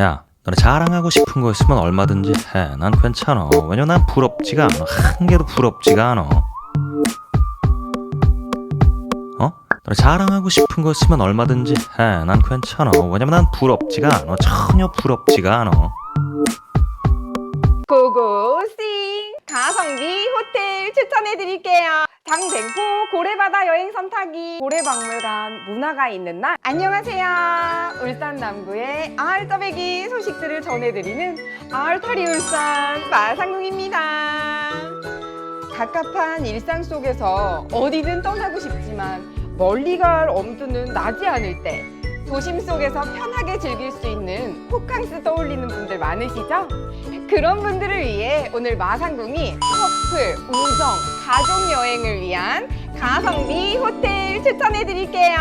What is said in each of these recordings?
야, 너네 자랑하고 싶은 거 있으면 얼마든지 해. 난 괜찮아. 왜냐면 난 부럽지가 않아. 한 개도 부럽지가 않아. 어? 너네 자랑하고 싶은 거 있으면 얼마든지 해. 난 괜찮아. 왜냐면 난 부럽지가 않아. 전혀 부럽지가 않아. 고고싱 가성비 호텔 추천해 드릴게요. 장생포 고래바다 여행선 타기 고래박물관 문화가 있는 날 안녕하세요. 울산 남구의 아알떠배기 소식들을 전해드리는 아알타리 울산 마상궁입니다. 갑갑한 일상 속에서 어디든 떠나고 싶지만 멀리 갈 엄두는 나지 않을 때 도심 속에서 편하게 즐길 수 있는 호캉스 떠올리는 분들 많으시죠? 그런 분들을 위해 오늘 마상궁이 커플, 우정, 가족 여행을 위한 가성비 호텔 추천해 드릴게요.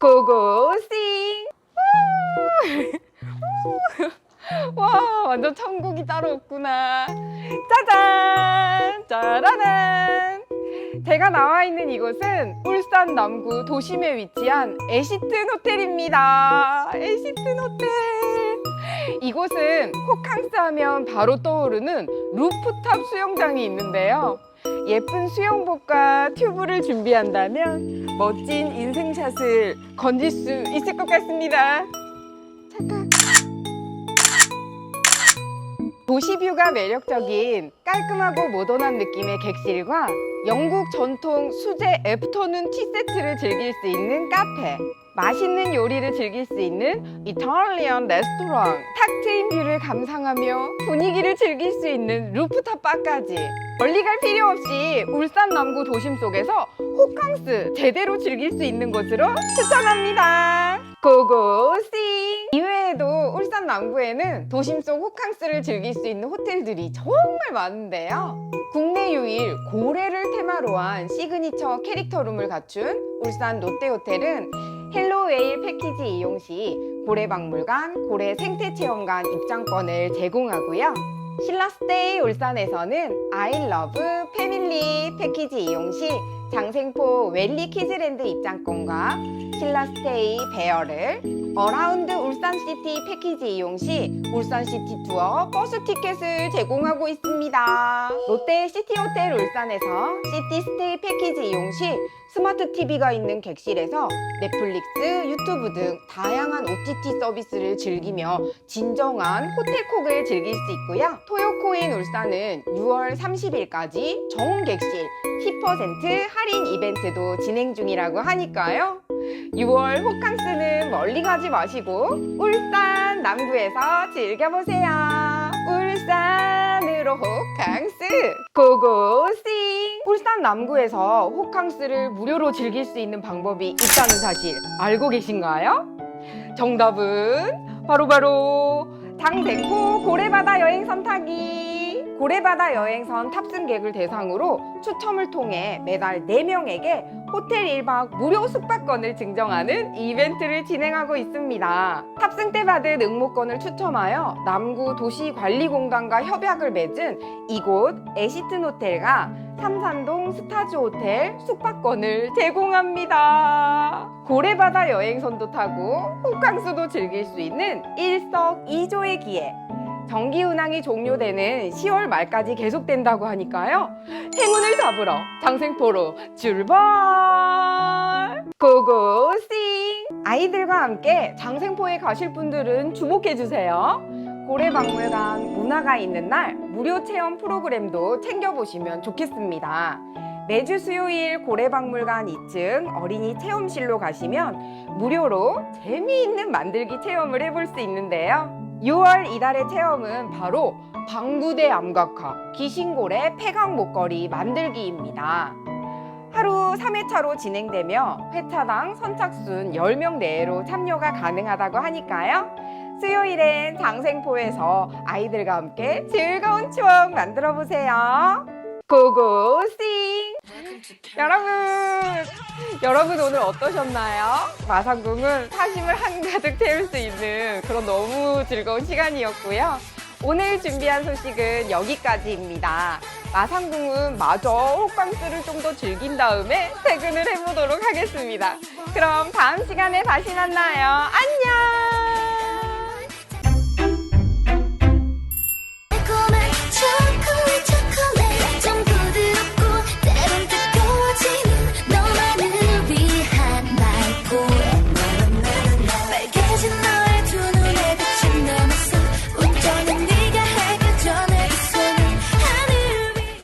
고고싱! 와, 완전 천국이 따로 없구나. 짜잔! 짜라란! 제가 나와 있는 이곳은 울산 남구 도심에 위치한 에시튼 호텔입니다. 에시튼 호텔. 이곳은 호캉스 하면 바로 떠오르는 루프탑 수영장이 있는데요. 예쁜 수영복과 튜브를 준비한다면 멋진 인생샷을 건질 수 있을 것 같습니다. 잠깐. 도시뷰가 매력적인 깔끔하고 모던한 느낌의 객실과 영국 전통 수제 애프터눈 티 세트를 즐길 수 있는 카페 맛있는 요리를 즐길 수 있는 이탈리안 레스토랑. 탁 트인 뷰를 감상하며 분위기를 즐길 수 있는 루프탑 바까지. 멀리 갈 필요 없이 울산 남구 도심 속에서 호캉스 제대로 즐길 수 있는 곳으로 추천합니다. 고고싱 울산 남구에는 도심 속 호캉스를 즐길 수 있는 호텔들이 정말 많은데요 국내 유일 고래를 테마로 한 시그니처 캐릭터룸을 갖춘 울산 롯데호텔은 헬로웨일 패키지 이용 시 고래박물관, 고래 생태체험관 입장권을 제공하고요. 신라스테이 울산에서는 아이러브 패밀리 패키지 이용 시 장생포 웰리 키즈랜드 입장권과 신라스테이 베어를 어라운드 울산시티 패키지 이용 시 울산시티 투어 버스 티켓을 제공하고 있습니다. 롯데 시티호텔 울산에서 시티 스테이 패키지 이용 시 스마트 TV가 있는 객실에서 넷플릭스, 유튜브 등 다양한 OTT 서비스를 즐기며 진정한 호텔콕을 즐길 수 있고요. 토요코인 울산은 6월 30일까지 정 객실 10% 할인 이벤트도 진행 중이라고 하니까요. 6월 호캉스는 멀리 가지 마시고 울산 남구에서 즐겨보세요. 울산으로 호캉스 고고싱 울산 남구에서 호캉스를 무료로 즐길 수 있는 방법이 있다는 사실 알고 계신가요? 정답은 바로바로 장생포 고래바다 여행선 타기 고래바다 여행선 탑승객을 대상으로 추첨을 통해 매달 4명에게 호텔 1박 무료 숙박권을 증정하는 이벤트를 진행하고 있습니다. 탑승 때 받은 응모권을 추첨하여 남구 도시관리공단과 협약을 맺은 이곳 에시튼 호텔과 삼산동 스타즈 호텔 숙박권을 제공합니다. 고래바다 여행선도 타고 호캉스도 즐길 수 있는 일석이조의 기회. 정기 운항이 종료되는 10월 말까지 계속된다고 하니까요. 행운을 잡으러 장생포로 출발! 고고싱! 아이들과 함께 장생포에 가실 분들은 주목해 주세요. 고래박물관 문화가 있는 날 무료 체험 프로그램도 챙겨보시면 좋겠습니다. 매주 수요일 고래박물관 2층 어린이 체험실로 가시면 무료로 재미있는 만들기 체험을 해볼 수 있는데요. 6월 이달의 체험은 바로 방구대 암각화, 귀신고래 폐광 목걸이 만들기입니다. 하루 3회차로 진행되며 회차당 선착순 10명 내외로 참여가 가능하다고 하니까요. 수요일엔 장생포에서 아이들과 함께 즐거운 추억 만들어 보세요. 고고싱! 여러분, 여러분 오늘 어떠셨나요? 마상궁은 사심을 한가득 채울 수 있는 그런 너무 즐거운 시간이었고요. 오늘 준비한 소식은 여기까지입니다. 마상궁은 마저 호캉스를 좀 더 즐긴 다음에 퇴근을 해보도록 하겠습니다. 그럼 다음 시간에 다시 만나요. 안녕!